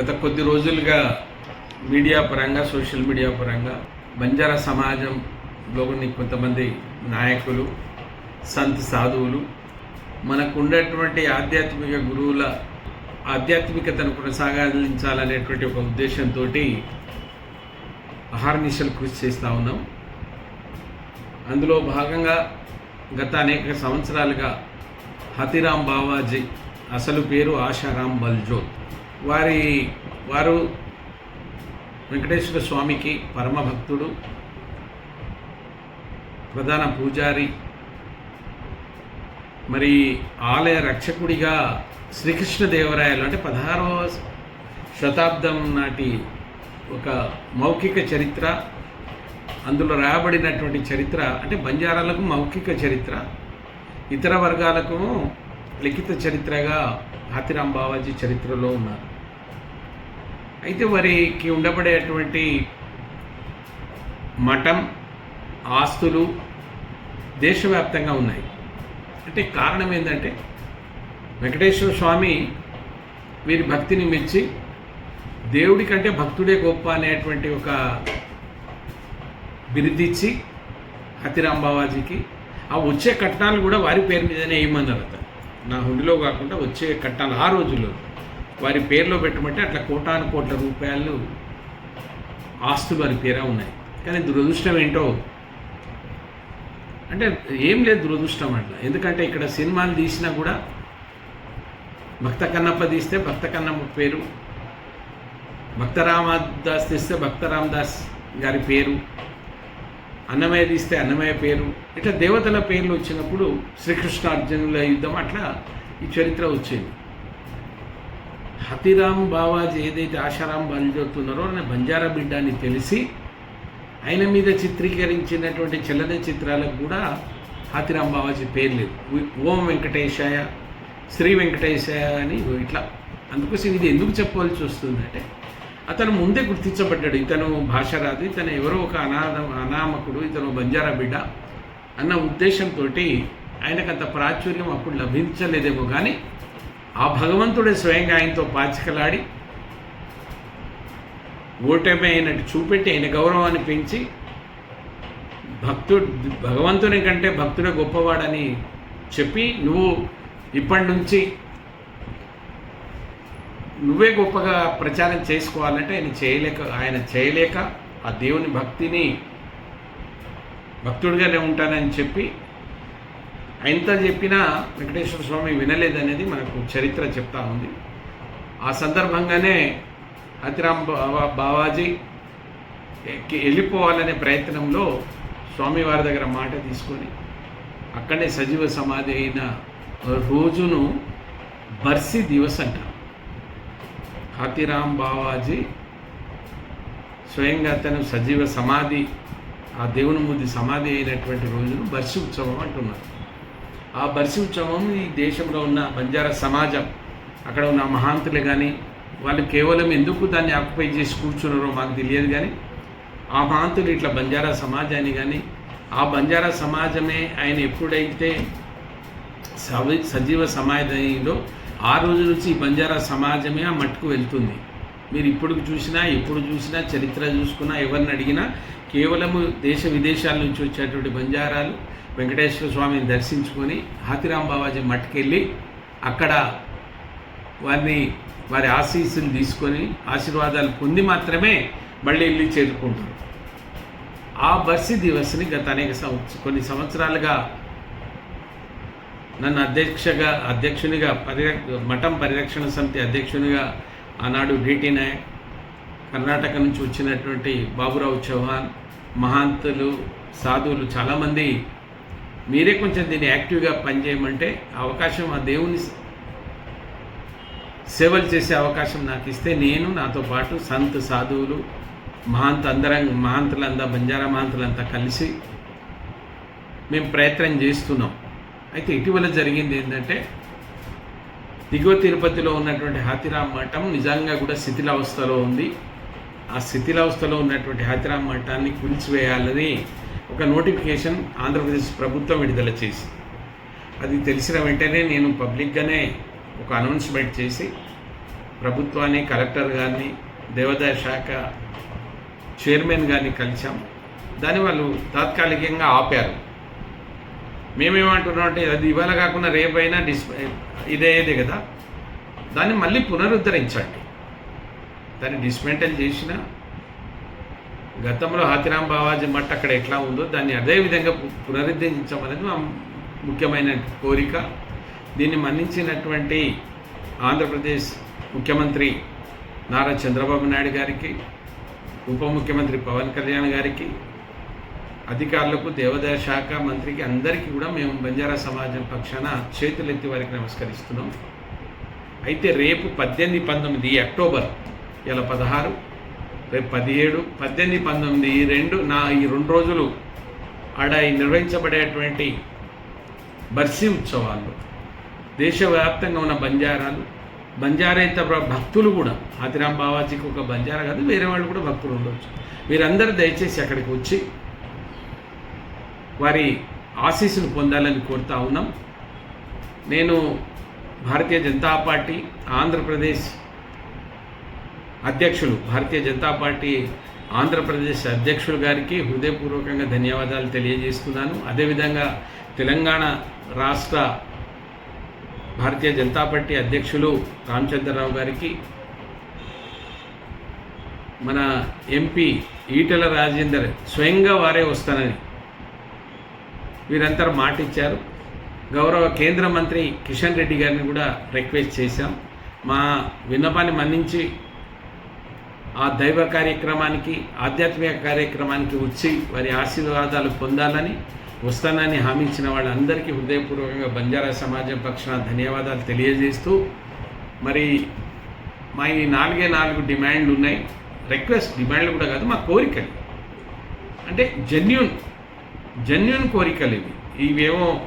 గత కొద్ది రోజులుగా మీడియా పరంగా సోషల్ మీడియా పరంగా బంజారా సమాజంలో కొంతమంది నాయకులు సంత్ సాధువులు మనకు ఉండేటువంటి ఆధ్యాత్మిక గురువుల ఆధ్యాత్మికతను కొనసాగించాలనేటువంటి ఒక ఉద్దేశంతో అహర్నిశలు కృషి చేస్తూ ఉన్నాం. అందులో భాగంగా గత అనేక సంవత్సరాలుగా హతిరామ్ బావాజీ అసలు పేరు ఆశారాం బల్జోత్. వారి వారు వెంకటేశ్వర స్వామికి పరమభక్తుడు ప్రధాన పూజారి మరి ఆలయ రక్షకుడిగా శ్రీకృష్ణదేవరాయలు అంటే పదహారవ శతాబ్దం నాటి ఒక మౌఖిక చరిత్ర అందులో రాయబడినటువంటి చరిత్ర అంటే బంజారాలకు మౌఖిక చరిత్ర ఇతర వర్గాలకు లిఖిత చరిత్రగా హాతిరాం బావాజీ చరిత్రలో ఉన్నారు. అయితే వారికి ఉండబడేటువంటి మఠం ఆస్తులు దేశవ్యాప్తంగా ఉన్నాయి. అంటే కారణం ఏంటంటే వెంకటేశ్వర స్వామి వీరి భక్తిని మెచ్చి దేవుడి కంటే భక్తుడే గొప్ప అనేటువంటి ఒక బిరుదిచ్చి హతిరాంబావాజీకి ఆ వచ్చే కట్నాలు కూడా వారి పేరు మీదనే వేయమన్నారు అతను. నా హుండిలో కాకుండా వచ్చే కట్నాలు ఆ రోజుల్లో. వారి పేరులో పెట్టమంటే అట్లా కోటాను కోట్ల రూపాయలు ఆస్తు వారి పేరే ఉన్నాయి. కానీ దురదృష్టం ఏంటో? అంటే ఏం లేదు దురదృష్టం అట్లా. ఎందుకంటే ఇక్కడ సినిమాలు తీసినా కూడా భక్త కన్నప్ప తీస్తే భక్త కన్నప్ప పేరు భక్త రామదాస్ తీస్తే భక్త రామదాస్ గారి పేరు అన్నమయ్య తీస్తే అన్నమయ్య పేరు ఇట్లా దేవతల పేర్లు వచ్చినప్పుడు శ్రీకృష్ణ అర్జునుల యుద్ధం అట్లా ఈ చరిత్ర వచ్చింది. హతిరామ్ బావాజీ ఏదైతే ఆశారాం చెప్తున్నారో ఆయన బంజారా బిడ్డ అని తెలిసి ఆయన మీద చిత్రీకరించినటువంటి చలన చిత్రాలకు కూడా హతిరామ్ బావాజీ పేరు లేదు. ఓం వెంకటేశాయ శ్రీ వెంకటేశాయ అని ఇట్లా అందుకోసం ఇది ఎందుకు చెప్పవలసి వస్తుందంటే అతను ముందే గుర్తించబడ్డాడు. ఇతను భాష రాదు ఇతను ఎవరో ఒక అనాథ అనామకుడు ఇతను బంజారా బిడ్డ అన్న ఉద్దేశంతో ఆయనకు అంత ప్రాచుర్యం అప్పుడు లభించలేదేమో కానీ ఆ భగవంతుడే స్వయంగా ఆయనతో పాచికలాడి ఓటమి అయినట్టు చూపెట్టి ఆయన గౌరవాన్ని పెంచి భక్తుడు భగవంతుని కంటే భక్తుడే గొప్పవాడని చెప్పి నువ్వు ఇప్పటి నుంచి నువ్వే గొప్పగా ప్రచారం చేసుకోవాలంటే ఆయన చేయలేక ఆయన చేయలేక ఆ దేవుని భక్తిని భక్తుడిగానే ఉంటానని చెప్పి ఎంత చెప్పినా వెంకటేశ్వర స్వామి వినలేదనేది మనకు చరిత్ర చెప్తా ఉంది. ఆ సందర్భంగానే హతిరామ్ బావా బావాజీ ఎక్కి- వెళ్ళిపోవాలనే ప్రయత్నంలో స్వామివారి దగ్గర మాట తీసుకొని అక్కడే సజీవ సమాధి అయిన రోజును బర్సి దివస్ అంటారు. హాతిరామ్ బావాజీ స్వయంగా అతను సజీవ సమాధి ఆ దేవుని ముందు సమాధి అయినటువంటి రోజును బర్సి ఉత్సవం అంటున్నారు. ఆ బర్సి ఉత్సవం ఈ దేశంలో ఉన్న బంజారా సమాజం. అక్కడ ఉన్న మహాంతులు కానీ వాళ్ళు కేవలం ఎందుకు దాన్ని ఆక్యుపై చేసి కూర్చున్నారో మాకు తెలియదు కానీ ఆ మహాంతులు ఇట్లా బంజారా సమాజాన్ని కానీ ఆ బంజారా సమాజమే ఆయన ఎప్పుడైతే సవి సజీవ సమాధిలో ఆ రోజు నుంచి ఈ బంజారా సమాజమే ఆ మట్టుకు వెళ్తుంది. మీరు ఇప్పుడు చూసినా ఎప్పుడు చూసినా చరిత్ర చూసుకున్నా ఎవరిని అడిగినా కేవలము దేశ విదేశాల నుంచి వచ్చేటువంటి బంజారాలు వెంకటేశ్వర స్వామిని దర్శించుకొని హాతిరాం బాబాజీ మట్టుకెళ్ళి అక్కడ వారిని వారి ఆశీస్సులు తీసుకొని ఆశీర్వాదాలు పొంది మాత్రమే మళ్ళీ వెళ్ళి చేరుకుంటారు. ఆ బర్సి దివస్ని గత అనేక సంవత్స కొన్ని సంవత్సరాలుగా నన్ను అధ్యక్షగా అధ్యక్షునిగా పరిరక్ష మఠం పరిరక్షణ సమితి అధ్యక్షునిగా ఆనాడు డిటి నాయక్ కర్ణాటక నుంచి వచ్చినటువంటి బాబురావు చౌహాన్ మహాంతులు సాధువులు చాలామంది మీరే కొంచెం దీన్ని యాక్టివ్గా పనిచేయమంటే ఆ అవకాశం ఆ దేవుని సేవలు చేసే అవకాశం నాకు ఇస్తే నేను నాతో పాటు సంత్ సాధువులు మహాంత అందరం మహాంతులంతా బంజారా మహాంతులంతా కలిసి మేము ప్రయత్నం చేస్తున్నాం. అయితే ఇటీవల జరిగింది ఏంటంటే దిగువ తిరుపతిలో ఉన్నటువంటి హాతిరామ్ మఠం నిజంగా కూడా శిథిలావస్థలో ఉంది. ఆ శిథిలావస్థలో ఉన్నటువంటి హాతిరామ్ మఠాన్ని కూల్చివేయాలని ఒక నోటిఫికేషన్ ఆంధ్రప్రదేశ్ ప్రభుత్వం విడుదల చేసి అది తెలిసిన వెంటనే నేను పబ్లిక్గానే ఒక అనౌన్స్మెంట్ చేసి ప్రభుత్వాన్ని కలెక్టర్ గారిని దేవాదాయ శాఖ చైర్మన్ గారిని కలిసాం దాన్ని వాళ్ళు తాత్కాలికంగా ఆపారు. మేమేమంటున్నాం అంటే అది ఇవాళ కాకుండా రేపైనా డిస్ ఇదే కదా. దాన్ని మళ్ళీ పునరుద్ధరించండి. దాన్ని డిస్మెంటల్ చేసిన గతంలో హాతిరామ్ బావాజీ మట్ట అక్కడ ఎట్లా ఉందో దాన్ని అదేవిధంగా పునరుద్ధరించమనేది మా ముఖ్యమైన కోరిక. దీన్ని మన్నించినటువంటి ఆంధ్రప్రదేశ్ ముఖ్యమంత్రి నారా చంద్రబాబు నాయుడు గారికి ఉప ముఖ్యమంత్రి పవన్ కళ్యాణ్ గారికి అధికారులకు దేవాదాయ శాఖ మంత్రికి అందరికీ కూడా మేము బంజారా సమాజం పక్షాన చేతులెత్తి వారికి నమస్కరిస్తున్నాం. అయితే రేపు పద్దెనిమిది పంతొమ్మిది అక్టోబర్ ఇలా పదహారు. రేపు పదిహేడు పద్దెనిమిది పంతొమ్మిది ఈ రెండు నా ఈ రెండు రోజులు ఆడ నిర్వహించబడేటువంటి బర్సీ ఉత్సవాలు దేశవ్యాప్తంగా ఉన్న బంజారాలు బంజారేతర భక్తులు కూడా ఆతిరామ్ బావాజీకి ఒక బంజారా కాదు వేరే వాళ్ళు కూడా భక్తులు ఉండవచ్చు వీరందరూ దయచేసి అక్కడికి వచ్చి వారి ఆశీస్సులు పొందాలని కోరుతా ఉన్నాం. నేను భారతీయ జనతా పార్టీ ఆంధ్రప్రదేశ్ అధ్యక్షులు భారతీయ జనతా పార్టీ ఆంధ్రప్రదేశ్ అధ్యక్షులు గారికి హృదయపూర్వకంగా ధన్యవాదాలు తెలియజేస్తున్నాను. అదేవిధంగా తెలంగాణ రాష్ట్ర భారతీయ జనతా పార్టీ అధ్యక్షులు రామచంద్రరావు గారికి మన ఎంపీ ఈటెల రాజేందర్ స్వయంగా వారే వస్తానని వీరంతా మాటిచ్చారు. గౌరవ కేంద్ర మంత్రి కిషన్ రెడ్డి గారిని కూడా రిక్వెస్ట్ చేశాం. మా విన్నపాన్ని మన్నించి ఆ దైవ కార్యక్రమానికి ఆధ్యాత్మిక కార్యక్రమానికి వచ్చి వారి ఆశీర్వాదాలు పొందాలని వస్తానని హామీ ఇచ్చిన వాళ్ళందరికీ హృదయపూర్వకంగా బంజారా సమాజం పక్షాన ధన్యవాదాలు తెలియజేస్తూ మరి మా ఈ నాలుగే నాలుగు డిమాండ్లు ఉన్నాయి. రిక్వెస్ట్ డిమాండ్లు కూడా కాదు మా కోరికలు. అంటే జెన్యున్ జెన్యున్ కోరికలు ఇవి. ఇవేమో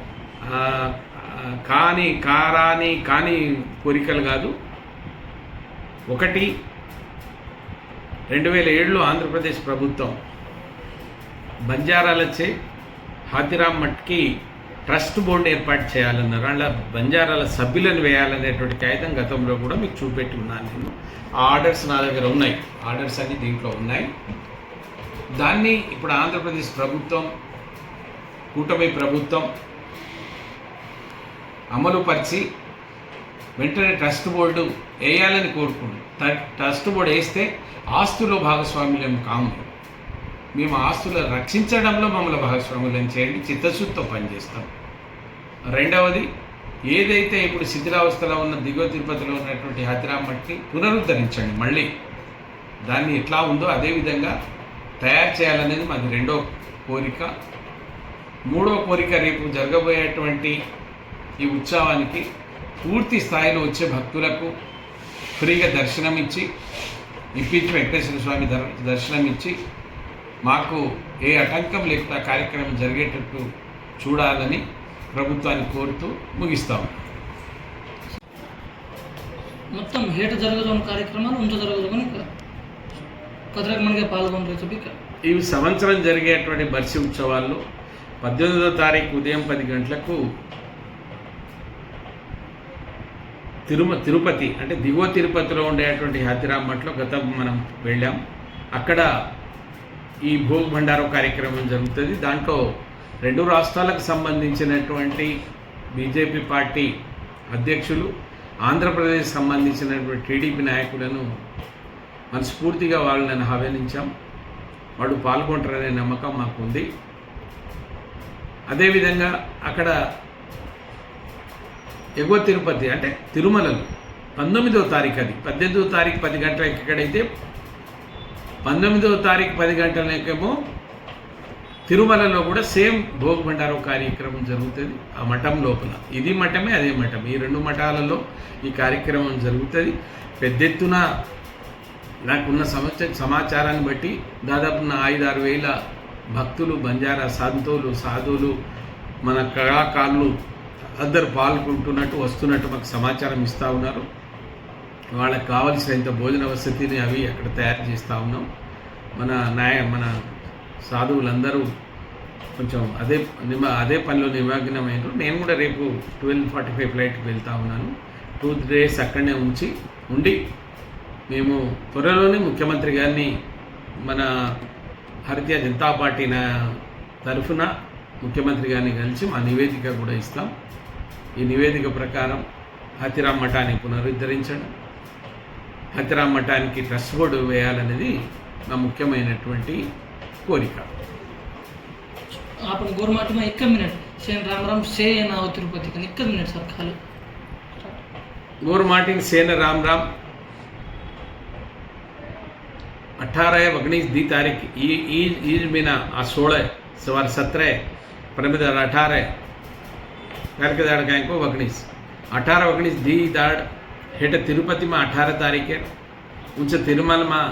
కాని కారాని కాని కోరికలు కాదు. ఒకటి రెండు వేల ఏడులో ఆంధ్రప్రదేశ్ ప్రభుత్వం బంజారాలచే హాతిరామ్ మట్కి ట్రస్ట్ బోర్డు ఏర్పాటు చేయాలన్నారు. అలా బంజారాల సభ్యులను వేయాలనేటువంటి కాగితం గతంలో కూడా మీకు చూపెట్టి ఉన్నాను నేను. ఆ ఆర్డర్స్ నా దగ్గర ఉన్నాయి. ఆర్డర్స్ అన్ని దీంట్లో ఉన్నాయి. దాన్ని ఇప్పుడు ఆంధ్రప్రదేశ్ ప్రభుత్వం కూటమి ప్రభుత్వం అమలుపరిచి వెంటనే ట్రస్ట్ బోర్డు వేయాలని కోరుకుంది. ట- ట్రస్ట్ బోర్డు వేస్తే ఆస్తులో భాగస్వాములేం కాము. మేము ఆస్తులు రక్షించడంలో మమ్మల్ని భాగస్వాములను చేయండి చిత్తశుద్ధితో పనిచేస్తాం. రెండవది ఏదైతే ఇప్పుడు శిథిలావస్థలో ఉన్న దిగువ తిరుపతిలో ఉన్నటువంటి హతిరామ్ మట్టి పునరుద్ధరించండి మళ్ళీ. దాన్ని ఎట్లా ఉందో అదేవిధంగా తయారు చేయాలనేది మాది రెండో కోరిక. మూడో కోరిక రేపు జరగబోయేటువంటి ఈ ఉత్సవానికి పూర్తి స్థాయిలో వచ్చే భక్తులకు ఫ్రీగా దర్శనం ఇచ్చి ఇప్పించి వెంకటేశ్వర స్వామి దర్ దర్శనం ఇచ్చి మాకు ఏ ఆటంకం లేకుండా కార్యక్రమం జరిగేటట్టు చూడాలని ప్రభుత్వాన్ని కోరుతూ ముగిస్తాము మొత్తం ಹೇಟ జరగజోని కార్యక్రమాలు ఉంచ జరగజోని కదరకమణిగా పాల్గొనరు చెప్పి ఇవి సంవత్సరం జరిగేటువంటి బర్సి ఉత్సవాల్లో పద్దెనిమిదో తారీఖు ఉదయం పది గంటలకు తిరుమ తిరుపతి అంటే దిగువ తిరుపతిలో ఉండేటువంటి హాతిరామ్ మఠలో గతం మనం వెళ్ళాం. అక్కడ ఈ భోగ్ భండారం కార్యక్రమం జరుగుతుంది. దాంట్లో రెండు రాష్ట్రాలకు సంబంధించినటువంటి బీజేపీ పార్టీ అధ్యక్షులు ఆంధ్రప్రదేశ్ సంబంధించినటువంటి టీడీపీ నాయకులను మనస్ఫూర్తిగా వాళ్ళని ఆహ్వానించాం. వాళ్ళు పాల్గొంటారనే నమ్మకం మాకు ఉంది అదేవిధంగా అక్కడ ఎగువ తిరుపతి అంటే తిరుమలలో. పంతొమ్మిదవ తారీఖు అది. పద్దెనిమిదవ తారీఖు పది గంటలకు ఎక్కడైతే పంతొమ్మిదవ తారీఖు పది గంటలకేమో తిరుమలలో కూడా సేమ్ భోగ్ కార్యక్రమం జరుగుతుంది ఆ మఠం లోపల. ఇది మఠమే అదే మఠం. ఈ రెండు మఠాలలో ఈ కార్యక్రమం జరుగుతుంది. పెద్ద ఎత్తున నాకున్న సమస్య సమాచారాన్ని బట్టి దాదాపు నా ఐదు ఆరు వేల భక్తులు బంజారా సంతులు సాధువులు మన కళాకారులు అందరు పాల్గొంటున్నట్టు వస్తున్నట్టు మాకు సమాచారం ఇస్తూ ఉన్నారు. వాళ్ళకి కావలసినంత భోజన వసతిని అవి అక్కడ తయారు చేస్తూ ఉన్నాం. మన నాయ మన సాధువులందరూ కొంచెం అదే నిమ అదే పనిలో నిమగ్నమైనారు. నేను కూడా రేపు ట్వెల్వ్ ఫార్టీ ఫైవ్ ఫ్లైట్కి వెళ్తూ ఉన్నాను. టూ డేస్ అక్కడనే ఉంచి ఉండి మేము త్వరలోనే ముఖ్యమంత్రి గారిని మన భారతీయ జనతా పార్టీ తరఫున ముఖ్యమంత్రి గారిని కలిసి మా నివేదిక కూడా ఇస్తాం. ఈ నివేదిక ప్రకారం హతిరామ్ మఠాన్ని పునరుద్ధరించడం హతిరామ్ మఠానికి ట్రస్ట్ బోర్డు వేయాలనేది నా ముఖ్యమైనటువంటి కోరిక आपण गोरमाटी में एक मिनट सेन राम राम से नाव तिरुपति का एक मिनट सर खाली गोर मार्टिन सेन राम राम अठारह ओगनीस दी तारीख ई ईज ईज महीना आ सोलह सवार सत्रह परमिदार તડકે દાડ ગાયકો ઓગણીસ. અઢાર, ઓગણીસ ધી દાડ હેઠે તિરુપતિમાં અઢાર તારીખે ઉચ્ચ તિરુમલમાં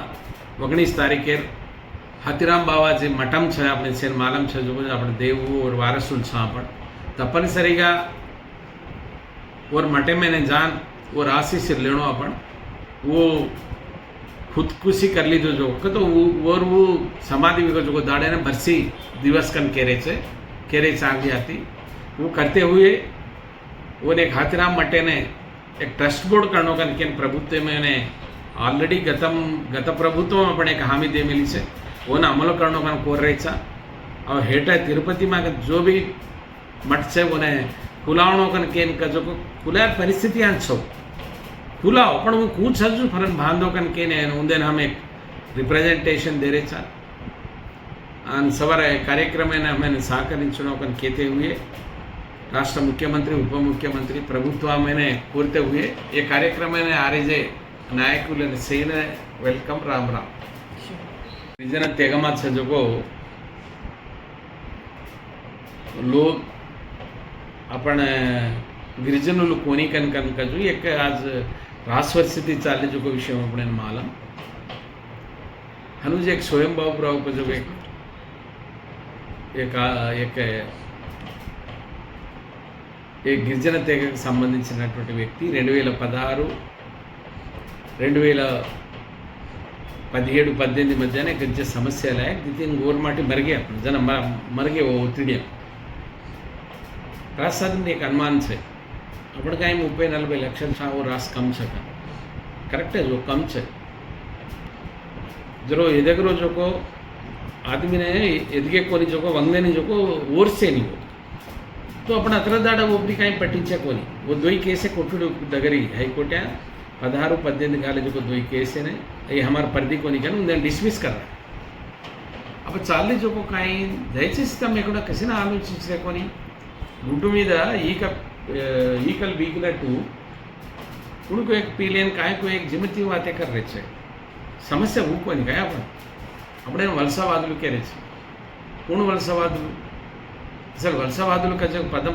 ઓગણીસ તારીખે હતીરામ બાવા જે મઠમ છે, આપણે છે માલમ છે જો આપણે દેવું और વારસુલ છે પણ. તપનસરીగా और मटे मैंने जान और आशीष लेनो अपन वो ખુદકુશી કરી લીધું જો કે તો ઓર હું સમાધિ વિગત જો દાડેને ભરસી દિવસ કન કેરે છે, કેરે ચાંગી હતી वो करते हुए वो खातिराम मट्टे ने एक ट्रस्ट बोर्ड करणो कारण કે પ્રભુત્વ મેને ઓલરેડી ગતમ, ગત પ્રભુત્વમાં પણ એક હામી દે મિલી છે. ઓને અમલો કરણો કામ કોરરેચા હવે હેટા તિરુપતિમાં જો બી મઠ છે, ઓને ખુલાવણો કન કેન કજો ખુલા પરિસ્થિતિ આ છો. ખુલાવો, પણ હું કું સજુ ફરન બાંધો કન કેને ઉંદેન હમે રિપ્રેઝન્ટેશન દેરે છે. અને સવારે કાર્યક્રમ એને અમે સાકરિંચણો કન કેતે હુએ. राष्ट्र मुख्यमंत्री उप मुख्यमंत्री ప్రభుత్వమైనే पूर्त हुए। ये कार्यक्रम ఆర్ఏజే నాయకులని సేన వెల్కమ్ రామ్ राम నిజన తెగమत सजगो लोग आपण गिरिजनों कोनी कन कन का जो एक आज राष्ट्र स्थिति चाले जो विषय अपने मालम। हनुज एक स्वयं बाबूराव को जो एक एक, एक ఈ గిరిజన తెగకు సంబంధించినటువంటి వ్యక్తి రెండు వేల పదహారు రెండు వేల పదిహేడు పద్దెనిమిది మధ్యనే గిరిజ సమస్యల గిరిజన ఓర్మాటి మరిగే జన మరిగే ఓ ఒత్తిడియం రాష్ట్రాన్ని నీకు అనుమానించే. అప్పటికాయ ముప్పై నలభై లక్షల సాగు రాసి కంచక కరెక్టే ఓ కంచ. జరో ఎదగరో జోకో ఆదమినే ఎదిగే కొని చూకో వంగని జోకో ఓర్సే నీవు तो अपन अकर दाड़ ओपरी का पट्टी वो दो केस को दगरी हाईकोर्ट पदहार पद्धति कॉले को दो केस है ये हमारे पर्दी को डिस्मिस कर. रहा अब चाली चुको कहीं दयचे तम कसी आलोचनी गुड मीद ईकल बीकल टू. को एक पीलेन का एक जिमती वाते कर रहे थे समस्या ऊपर अपने वलसावादू कह रहे थे कुण वलसावादू అసలు వలసవాదులు కజ పదం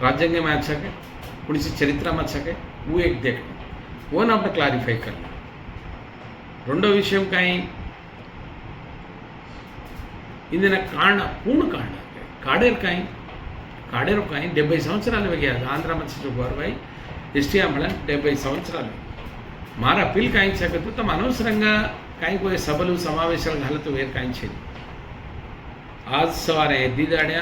రాజ్యాంగం మార్చాకే ఉడిసి చరిత్ర మార్చాకే ఊ ఎక్ దేక్. ఓన్ ఆఫ్ క్లారిఫై కర్ రెండో విషయం కాయి ఇందిన కాండ పూర్ణ కాండ కాడేరు కాయి కాడేరు కాయి డెబ్బై సంవత్సరాలు వెగారు ఆంధ్ర మత్స్య గౌరవాయి ఎస్టీ అమ్మడం డెబ్బై సంవత్సరాలు మార అప్పీల్ కాయించకదు తమ అనవసరంగా కాయిపోయే సభలు సమావేశాలు గలతో వేరు కాయించేది. आज సవారే दीदाड्या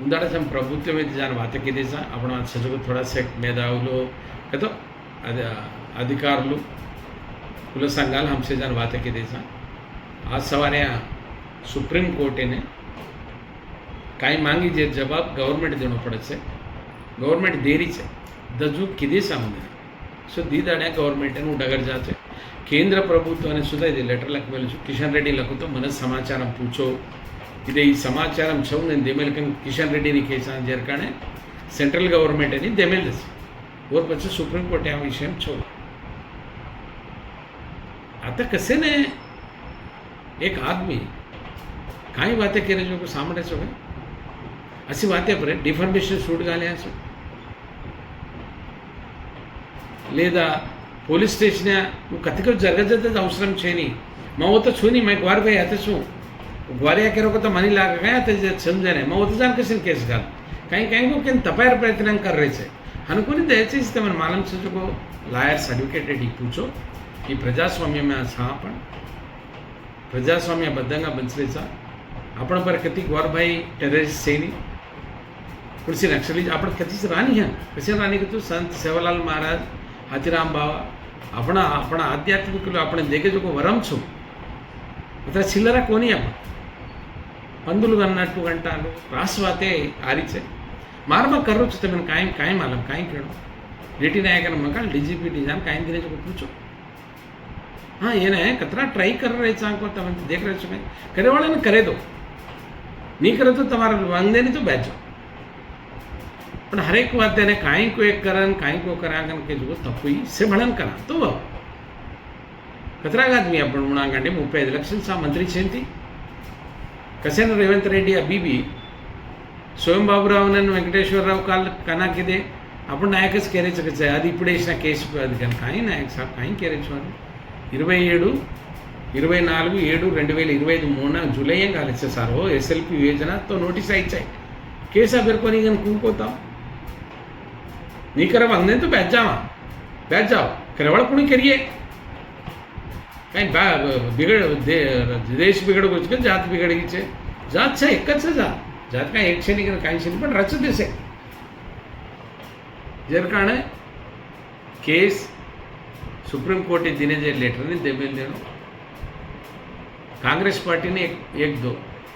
उंदाडाच्या प्रभुत्वमध्ये जाण वात केदेचा आपण आज सजगो थोडासा एक మేధావులు కదో అది అధికారులు కుల సంఘాలు हमसे जाण वात केदेचा आज सवारे सुप्रीम कोर्टेने काही मांगी जे जबाब गव्हर्नमेंट देणं पडत गव्हर्नमेंट देरीच आहे दजू किती सांगून సో దీదాడే గవర్నమెంట్ అని డగర్ జాచే కేంద్ర ప్రభుత్వాన్ని సుధా ఇది లెటర్లకు వెళ్ళచ్చు కిషన్ రెడ్డి లకుతో మన సమాచారం పూచో ఇది ఈ సమాచారం చౌన్ నేను దెమేల్కన్ కిషన్ రెడ్డిని కేసాను జరకానే సెంట్రల్ గవర్నమెంట్ అని దెమేల్ దేశం और પછી સુપ્રીમ કોર્ટે આ વિષય છો आता कसे ने एक आदमी काही वाते केले जो सामने सो अशी वाते पर डिफॉर्मेशन सूट झाले असो లేదా పోలీస్ స్టేషన్ కథకు జరగజద్ద అవసరం చేయని మా ఊత చూని మాకు వారిపోయి అతసు ಗೋರಿಯಾಕಿರೋಕ್ಕೂ ಮನಿ ಲಾಗ ಸಂಜಾನೆ మా ఉదజానికి కేసు కాదు కానీ కైంకో కింద తపారు ప్రయత్నం కర్రేసే అనుకుని దయచేసి తమను మాలం సూచకో లాయర్స్ అడ్వకేటెడ్ కూర్చో ఈ પ્રજાસ્વામ્યમાં છા? પણ. પ્રજાસ્વામ્ય બધાના બંચલે છા. આપણ પર કતિ ગોરભાઈ ટેરરિસ્ટ સેની કૃષિ નક્સલી આપણે કતિ રાની હે પછી રાની કીધું, સંત સેવાલાલ મહારાજ, હાથીરામ બાવા, આપણા આપણા આધ્યાત્મિક, આપણે જે કે જો વરમ છું? અત્યારે છિલ્લરા કોની આપણે పందులు అన్నట్టు అంటారు రాస్వాతే ఆరిచే మార్మ కర్రు చిత్తమైన కాయం కాయం అలం కాయం కేడు రిటి నాయకన మగ డీజీపీ డిజాన్ కాయం हाँ ये ना कतरा ट्राई कर रहे चांको तब देख रहे चुके करे वाले ने करे दो नहीं करे तो तुम्हारा वांगने नहीं तो बैठ जाओ પણ હરેક વાત એને કાંઈક એક કરે ને કાંઈક કરાગન કે જો તપુઈ સેભળન કરા कसेन रेवंत रेड्डी अभी भी स्वयं बाबूराव वेंकटेश्वर राव काल कनाकदे अब नायक के अभी इपड़े केस नायक साहब कहीं कैरे इरवे इरवे रेल इरवे मूड जुलाई कल सर ओ एस योजना तो नोटिस केस अभ्यता नीकर अंदर तो बेजावा बेजाओ क्रेवल કાંઈ બિગડ દેશ બિગડવો છે કે જાત બિગડી છે જાત છે એક જ છે જાત જાત કાંઈ એક છે નહીં કે કાંઈ છે નહીં પણ રચ દેશે જેના કારણે કેસ સુપ્રીમ કોર્ટે દિને જે લેટરની દેવેલ દેણો ಕಾಂಗ್ರೆಸ್ ಪಾರ್ಟಿನೇ ಎಗ್ದು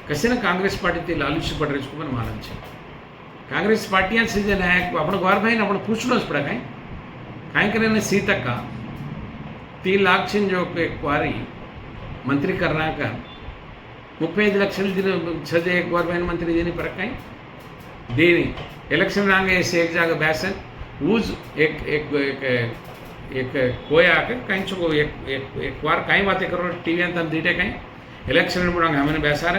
ಕಸಿನ ಕಾಂಗ್ರೆಸ್ ಪಾರ್ಟಿ ಲಾಲುಷ ಪಟ್ರೇಜ್ಕೊಂಬನ್ ಮಾಲಮ್ છે ಕಾಂಗ್ರೆಸ್ પાર્ટી આ છે જેને આપણે ગોરભાઈને આપણે પૂછવું જ પડે કાંઈ કાંઈ કરીને સી ટકા तीन लाख जो క్వారీ क्वारी मंत्री ముప్పై ఐదు లక్షల దిన సజే గవర్నమెంట్ మంత్రి దీని పరకాయి దీని ఎలక్షన్ రాంగ వేసి ఏక్ इलेक्शन బ్యాసన్ ऐसे एक एक एक एक कोया कहीं को एक एक एक वार कहीं बातें करो, टीवी अंत हम दीटे कहीं? इलेक्शन बुड़ा हमने बेसार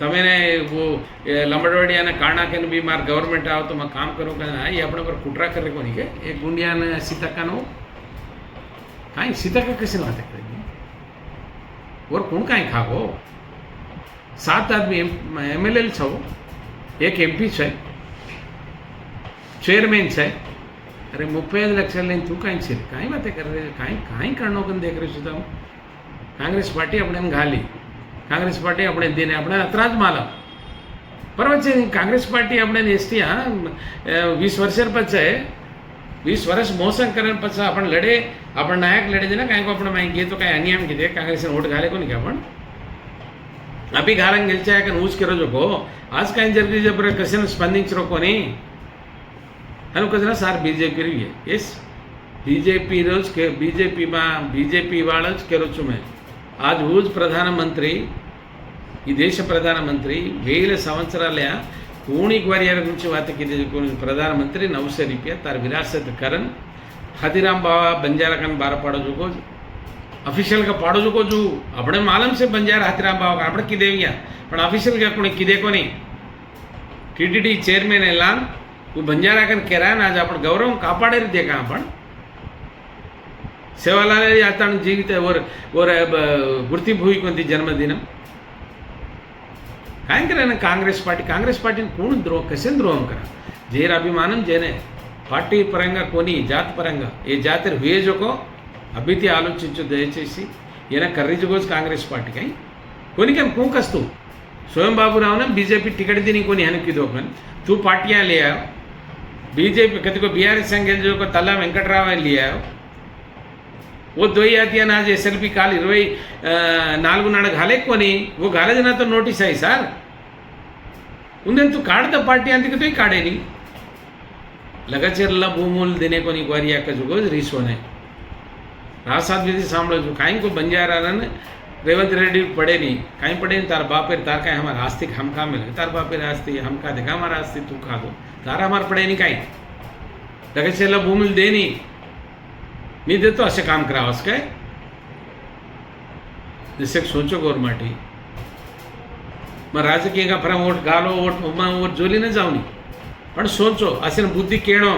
तमेने वो लंबड़वाड़ी ने कारणा के भी मार गवर्नमेंट आओ तो मैं काम करूँ कहना ये अपने पर कुटरा कर को नहीं के एक गुंडिया ने सीता का हाँ, कहीं सीता का कैसे नाटक करेंगे और कौन कहीं खा गो सात आदमी एम एल एल छो, एक एम पी है चेयरमैन है अरे मुफ़्त लक्ष तू कहीं छे? कहीं बातें कर रहे कहीं कहीं करना कर देख रहे छो कांग्रेस पार्टी अपने घाली। कांग्रेस पार्टी अपने दिन अपने अतराज माला पर कांग्रेस पार्टी अपने एस टी हाँ वीस वर्ष पच वीस वर्ष मोसंग करण पश्चात अपन लढे आपण नायक लढे दिना काय आपण मागीर घेतो काय अनियम किती काँग्रेसीन वोट घाले को नहीं अपन। अभी घर गेल काय के रोजो जोको आज काय जब जबर कशन स्पंदिंग रो कोणी हनु कसना सार बीजेपी रही है यस बीजेपी रोज के, बीजेपी मा बीजेपी वालों के रोज में। आज ऊज प्रधानमंत्री देश प्रधानमंत्री, वेल వేల సంవత్సరాల కోణిక్ వారియర్ గురించి వాతకి ప్రధానమంత్రి નવસો રૂપિયા તાર વિરાસત કરન હદીરામ બાવા બંજારા કન બાર પાડો જોકો અફિશિયલ કા પાડો જોકો જો આપણે માલમ છે બંજારા હદીરામ બાવા આપણે કીધે ગયા પણ અફિશિયલ કા કોણે કીધે કોની ટીટીડી ચેરમેન એલાન હું બંજારા કન કેરા ને આજ આપણે ગૌરવ કાપાડે રીતે કા પણ సేవలాలే అతని జీవిత ఓర్ ఓర్ గుర్తింపు హుయికొంది జన్మదినం કારણ కాంగ్రెస్ పార్టీ కాంగ్రెస్ పార్టీని కూడు ద్రోహం కసిన ద్రోహం కదా జైరు అభిమానం జనే పార్టీ పరంగా కొని జాతి పరంగా ఏ జాతి వేజకో అభితి ఆలోచించు దయచేసి ఈయన కర్రీజుకోవచ్చు కాంగ్రెస్ పార్టీకి కొనికేం కూకస్తూ? స్వయం బాబురావున బీజేపీ టికెట్ దిని కొని హెనక్కిదోకన్ తూ పార్టీయా లేయా? బీజేపీ కతికో బీఆర్ఎస్ సంఘం తల్లా వెంకటరావు అని లేయా? वो दो ही आती है ना आज एस एल पी काल इरवई నాలుగు నాడు घाले कोनी वो घाले जना तो नोटिस आई सर ఉందని तू काढ पार्टी అందుకే तो काढेनी लगचेरला भूमूल देने को नहीं ग्वारी का जुगो रीस होने रासाद विधि सामने जो काहीं को बंजारा ने रेवंत रेड्डी पड़े नहीं काहीं पड़े नहीं तार बापेर तार का हमारा आस्तिक हम खा मिले तार बापेर आस्ती हम खा देखा हमारा आस्ती तू खा दो तारा हमारा पड़े नहीं काहीं लगचेरला भूमूल दे नहीं मी देतो असे काम करावंस काय जसे सोचो गोरमाटी मग राजकीय का फरा वोट घालो वोट मग वोट जोलीने जाऊ नये पण सोचो असे बुद्धी केणो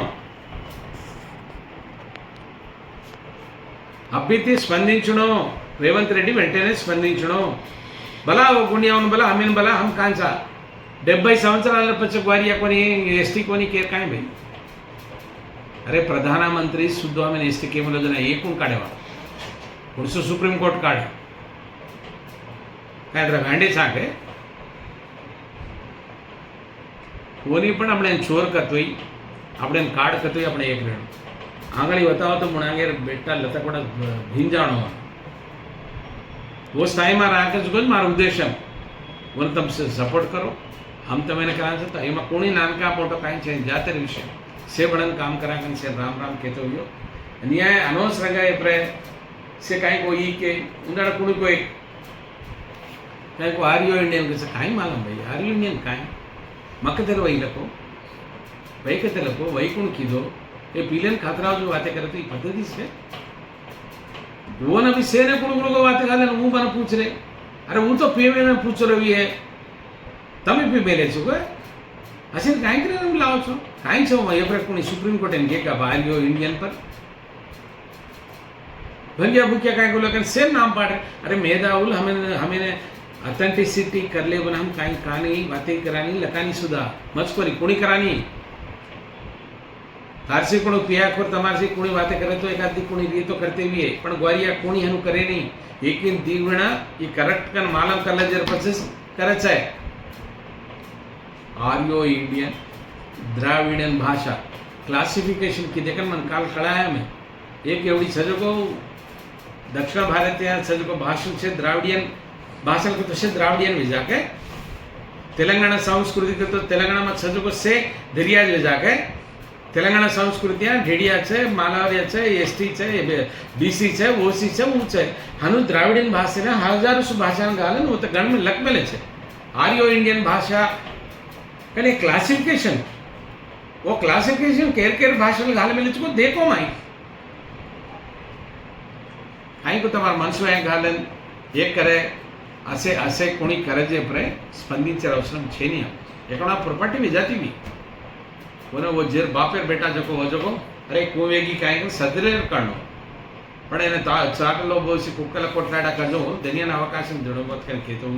అభ్యర్థి స్పందించడం రేవంత్ రెడ్డి వెంటనే స్పందించడం బలా ఓ గుండియావన్ బలా అమీన్ బలా హమ్ కాంచా డెబ్బై సంవత్సరాల పచ్చ గ్వారియా కొని ఎస్టీ కొని కేర్ काय भाई अरे प्रधानमंत्री सुद्धा आम्ही नेस्ते के मुलं जण एकूण काढावा पुढचं सुप्रीम कोर्ट काढ। काय तर भांडे सांग कोणी पण आपण चोर करतोय आपण काढ करतोय आपण एक रेण आंगळी होता होतं तो म्हणागेर बेट्टा लता कोण भिंजाणो वो स्थायी मार आकर्ष को मार उद्देश्य वन तम से सपोर्ट करो। हम तो मैंने कहा था तो ये मैं कोणी का पोटो कहीं चाहिए जाते विषय। ಸೇಬಳನ್ ಕಾಮಕರಾಂಗನ್ ಸೇ ರಾಮ್ ರಾಮ್ ಕೇತವ್ಯೋ ನ್ಯಾಯ ಅನೋಸರಂಗ ಇಬ್ರೆ ಸೇ ಕಾಯ್ಕೋ ಈಕೆ ಉಂದಾಡ ಕುಣಿಕೋಯ್ ಕಾಯ್ಕೋ ಆರ್ಯೋ ಇಂಡಿಯನ್ ಸೇ ಕಾಯ್ ಮಾಲಂ ಬೈ ಆರ್ಯೋ ಇಂಡಿಯನ್ ಕಾಯ್ ಮಕ್ಕದರ ವೈಲಕೋ ವೈಕತಲಕೋ ವೈಕುಣ್ ಕಿದೋ ये पीलन खातराव जो बातें करते ये पद्धति से वो ना भी सेने कुड़ कुड़ को बातें कर वो बना पूछ रहे अरे वो तो पेवे में पूछ रही है तभी भी मेरे चुके అసలు कोई నువ్వు లావచ్చు కాంక్షం ఎవరెక్కుని సుప్రీంకోర్టు એમ કે બારીઓ ઇન્ડિયન પર ભંગ્યા ભૂખ્યા કાંઈ લોકો સેમ નામ પાડે अरे मेधावल हमें हमें अथेंटिसिटी कर ले बना हम कहीं कहानी बातें करानी लकानी सुधा मचकोरी कुणी करानी तारसी कोण पिया खोर तमारसी कोणी बातें करे तो एक आदमी कोणी लिए तो करते भी है पण ग्वारिया हनु करे नहीं एक दिन दीवणा ये करट कर मालम करला जर प्रोसेस करे चाहे आर्यो इंडियन द्राविडियन भाषा क्लासिफिकेशन की देखकर मन काल कळाया में एक एवढी सजगो दक्षिण भारतीय सजगो भाषण से द्राविडियन भाषा को तसे द्राविडियन में जाके तेलंगाना संस्कृति को तो तेलंगाना में सजगो से धीरियाज में जाके तेलंगाना संस्कृति ढेडिया है मालावरिया है एस टी है बी सी है ओ सी है ऊ है हनु द्राविडियन भाषे हजारों भाषा गाल गण में लकमेले है आर्यो इंडियन भाषा కానీ క్లాసిఫికేషన్. ఓ క్లాసిఫికేషన్ కేర్ కేర్ భాషలు గాలమెల్లించుకొని దేకోమాయి ఆయనకు తమ మనసులో ఏం కాలేదు ఏ కరే అసే అసే కొని కరజే ప్రే స్పందించే అవసరం చేని ఎక్కడ ప్రాపర్టీ నిజాతీవి కొన ఓ జేర్ బాపేర్ బేటా జకో ఓ జకో అరే కూవేగి కాయకు సదిలేరు కాండు పడైన తా చాకల్లో పోసి కుక్కల కొట్లాడాకను దనియన అవకాశం దృఢబోత్కని కేతం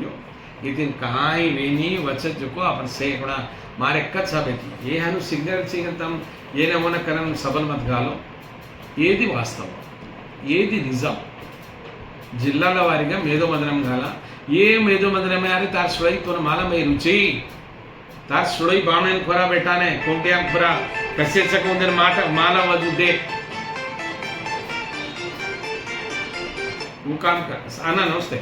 लेकिन कहाँ ही वेनी वचत जो को अपन से होना मारे कच सब ये हनु सिग्नल सिग्नल तम ये न होना करन सबल मत गालो। ఏది వాస్తవం ఏది నిజం జిల్లాల వారిగా మేధోమదనం గాల ఏ మేధోమదనమే అరే తార్ సుడై తోన మాలమై రుచి తార్ సుడై బాణన్ ఖొరా బెటానే కోంట్యాం ఖొరా కసేచకు ఉందని మాట మాల వదుదే ఊకాం అన్న నమస్తే